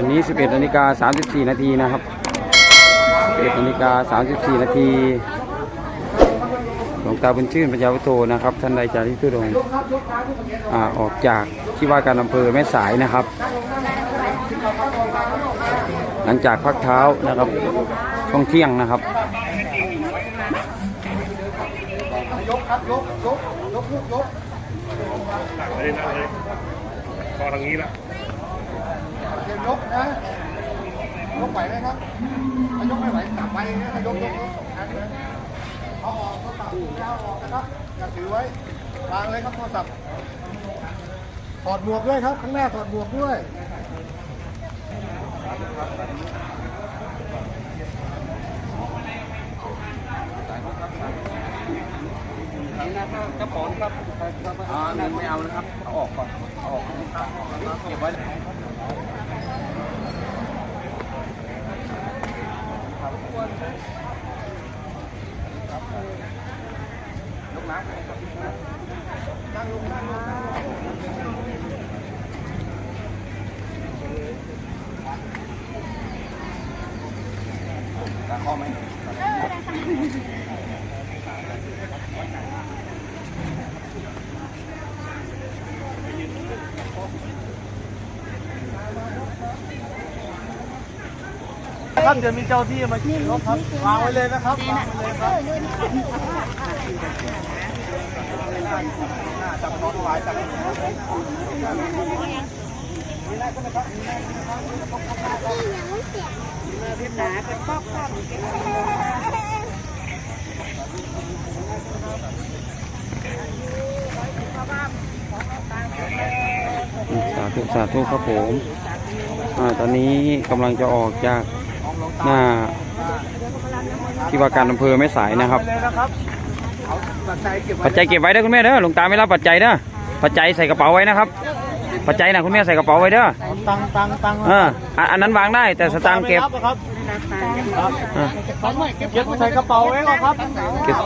วันนี้ 11นาฬิกา34 นาทีนะครับ 11นาฬิกา34 นาทีหลวงตาบุญชื่นปัญญาวุโตนะครับ ท่านใดจากที่ทุดงอ่าออกจากที่ว่าการอำเภอแม่สายนะครับ หลังจากพักเท้านะครับช่วงเที่ยงนะครับยกครับยกยกยกยกยกหนักเลยหนักเลยพอทางนี้ละ เตรียมยกนะยกไหวไหมครับถ้ายกไม่ไหวกลับไปนะถ้ายกยกยกสองครั้งนะเอาออกโทรศัพท์เอาออกนะครับอย่าถือไว้วางเลยครับโทรศัพท์ถอดหมวกด้วยครับ ข้างหน้าถอดหมวกด้วยกระป๋องครับอ่าไม่เอานะครับเอาออกก่อนเอาออกเก็บไว้ ข้อไหม ครับเดี๋ยวมีเจ้าที่มาขี่รถครับวางไว้เลยนะครับวางไว้เลยครับจับนอนไว้จับสาธุสาธุครับผมอ่าตอนนี้กำลังจะออกจาก หน้าที่ว่าการอำเภอแม่สายนะครับเลยนะครับเอาปัจจัยเก็บไว้ปัจจัยเก็บไว้เด้อคุณแม่เด้อหลวงตาไม่รับปัจจัยเด้อปัจจัยใส่กระเป๋าไว้นะครับ ปัจจัยนะคุณแม่ใส่กระเป๋าไว้เด้อตังตังตังเอออะอันนั้นวางได้แต่สตางค์เก็บไม่รับอะครับครับอะเก็บใส่กระเป๋าไว้ก่อนครับเก็บ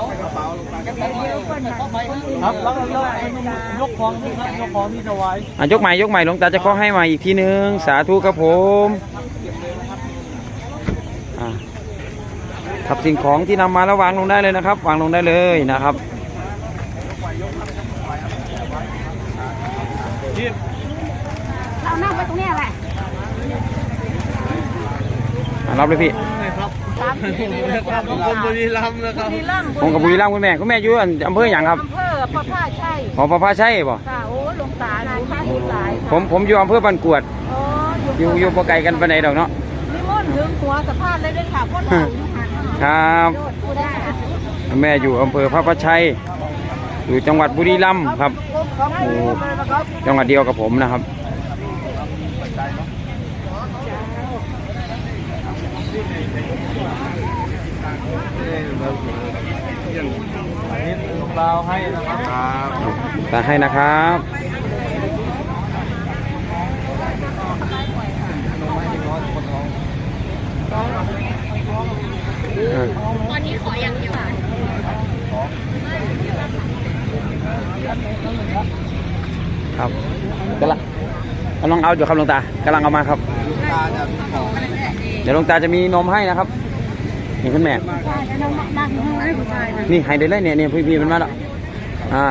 ครับแล้วแล้วยกของนี่ครับยกของนี่จะไว้อะยกใหม่ยกใหม่หลวงตาจะขอให้มาอีกทีนึงสาธุครับผมอะ ขับสิ่งของที่นำมาแล้ววางลงได้เลยนะครับ วางลงได้เลยนะครับเรานั่งไปตรงเนี้ยแหละอะรับเลยพี่สามสิบครับคนบุรีรัมย์นะครับบุรีรัมย์ผมกับบุรีรัมย์คุณแม่คุณแม่อยู่อำเภออย่างครับอำเภอพระพาชัยขอพระพาชัยบ่ค่ะโอ้หลวงตาหลวงตาบุญหลายผมผมอยู่อำเภอบันกวดโอ้อยู่อยู่บ่ไกลกันปานใดดอกเนาะนิมนต์ถึงหัวสะพานเลยด้วยค่ะพ่อหลวง ครับผู้ได้แม่อยู่อำเภอพระพาชัย อยู่จังหวัดบุรีรัมย์ครับโอ้จังหวัดเดียวกับผมนะครับเราให้นะครับตาให้นะครับอ่า ตอนนี้ขออย่างเดียว ครับกำลัง กำลังเอาอยู่ครับหลวงตากำลังเอามาครับ เดี๋ยวหลวงตาจะมีนมให้นะครับนี่คุณแม่นั่งข้างในผู้ชายนะนี่ให้ได้เลยเนี่ยเนี่ยพี่พี่มันมาแล้วอ่า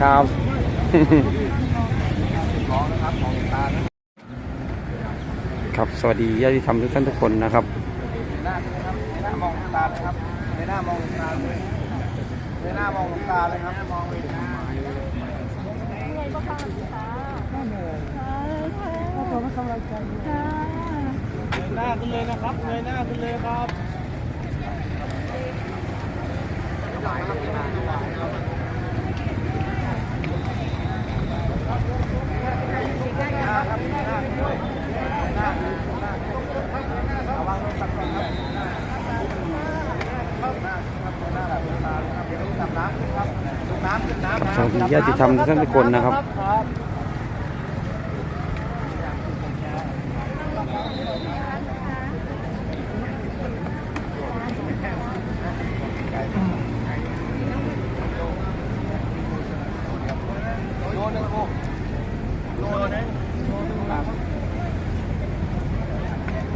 ครับครับสวัสดีญาติธรรมทุกท่านทุกคนนะครับหน้าหน้ามองตาเลยครับในหน้ามองตาเลยในหน้ามองตาเลยครับมอง ไปหน้าหน้าขึ้นเลยนะครับเงยหน้าขึ้นเลยครับสวัสดี ญาติธรรมท่านทุกคนนะครับ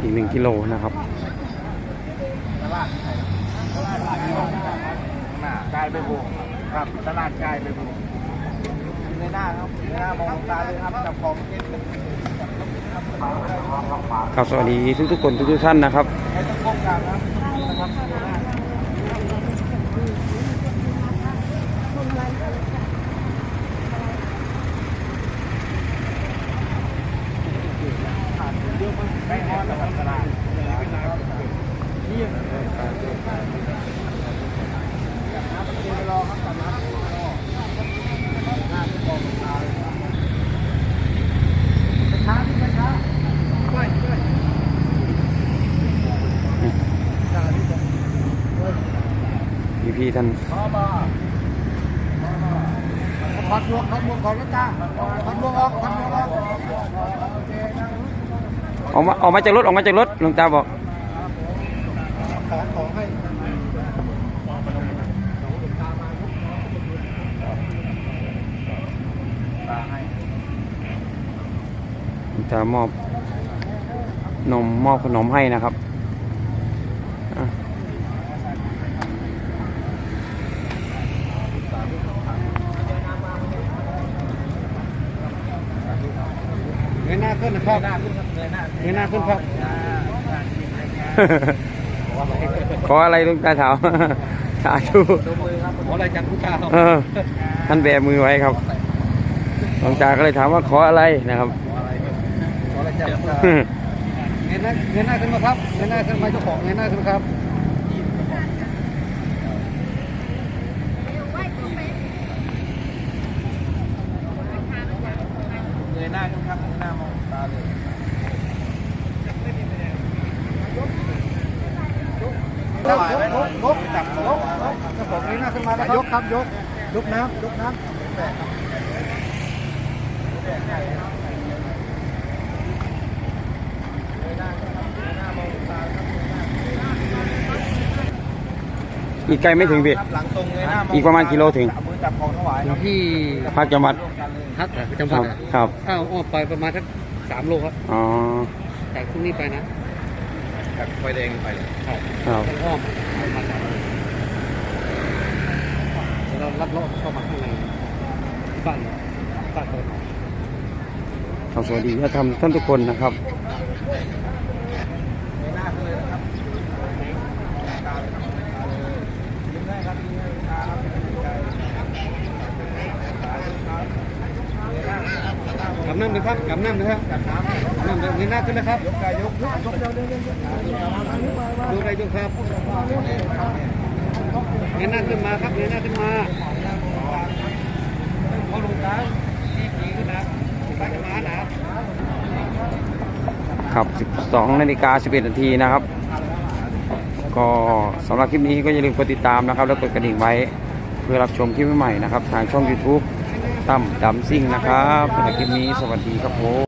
อีกหนึ่งกิโลนะครับกายไปบุกครับตลาดกายไปบุ ในหน้าครับในหน้ามองตาเลยครับจับของเก็ตครับสวัสดีทุกทุกคนทุกทุกท่านนะครับให้ต้องก้มกลางครับนะครับไม่ฮอดแต่ตลาดนี่ยงรอครับตอนนั้นหน้าที่กองตาช้าที่ช้าช่วยช่วย พี่พี่ๆท่านพ่อมาถอดหมวกถอดหมวกก่อนนะจ้าถอดหมวกออกถอดหมวกออกโอเคนะออกมาออกมาจากรถออกมาจากรถหลวงตาบอกขอของให้หลวงตามอบนมมอบขนมให้นะครับ เงยหน้าขึ้นนะครับเงยหน้าขึ้นครับขออะไรหลวงตาถามสาธุขออะไรจากผู้ชายเออท่านแบมือไว้ครับหลวงตาก็เลยถามว่าขออะไรนะครับขออะไรจากผู้ชายเงยหน้าเงยหน้าขึ้นมาครับเงยหน้าขึ้นมาเจ้าของเงยหน้าขึ้นครับเงยหน้าขึ้นครับเงยหน้ามองตาเล ยยกยกยกยกจับยกเจ้าของนี้น่าขึ้นมาแล้วยกครับยกยกน้ำยกน้ำอีกไกลไม่ถึงพี่หลังตรงเลยหน้ามองอีกประมาณกิโลถึงจับมือจับของถวายที่พักจังหวัดพักเหรอประจำควัรัดบเหรอครับอ้าวอ้อมไปประมาณสัก สามโลครับอ๋อจากตรงนี้ไปนะจากไฟแดงไปเลยครับครับต้องอ้อมประมาณสามโลแล้วเราลัดเลาะเข้ามาข้างในบ้านบ้านเปิดหน่อยครับสวัสดีท่านท่านทุกคนนะครับ หน้าเลยนะครับตาเลยครับยิ้มได้ครับยิ้มได้ตาครับใจ กำน้ำเลยครับกำน้ำเลยครับจับน้ำน้ำเลยเงยหน้าขึ้นนะครับยกกายยกยกยกเร็วเร็วเร็วดูอะไรดูครับเงยหน้าขึ้นมาครับเงยหน้าขึ้นมาเขาลงตาที่ผีขึ้นนะไปจะมานาครับ 12นาฬิกา11นาทีนะครับ ก็สำหรับคลิปนี้ก็อย่าลืมกดติดตามนะครับ แล้วกดกระดิ่งไว้ เพื่อรับชมคลิปใหม่นะครับ ทางช่อง YouTube ตั้มดำซิ่งนะครับในคลิปนี้สวัสดีครับผม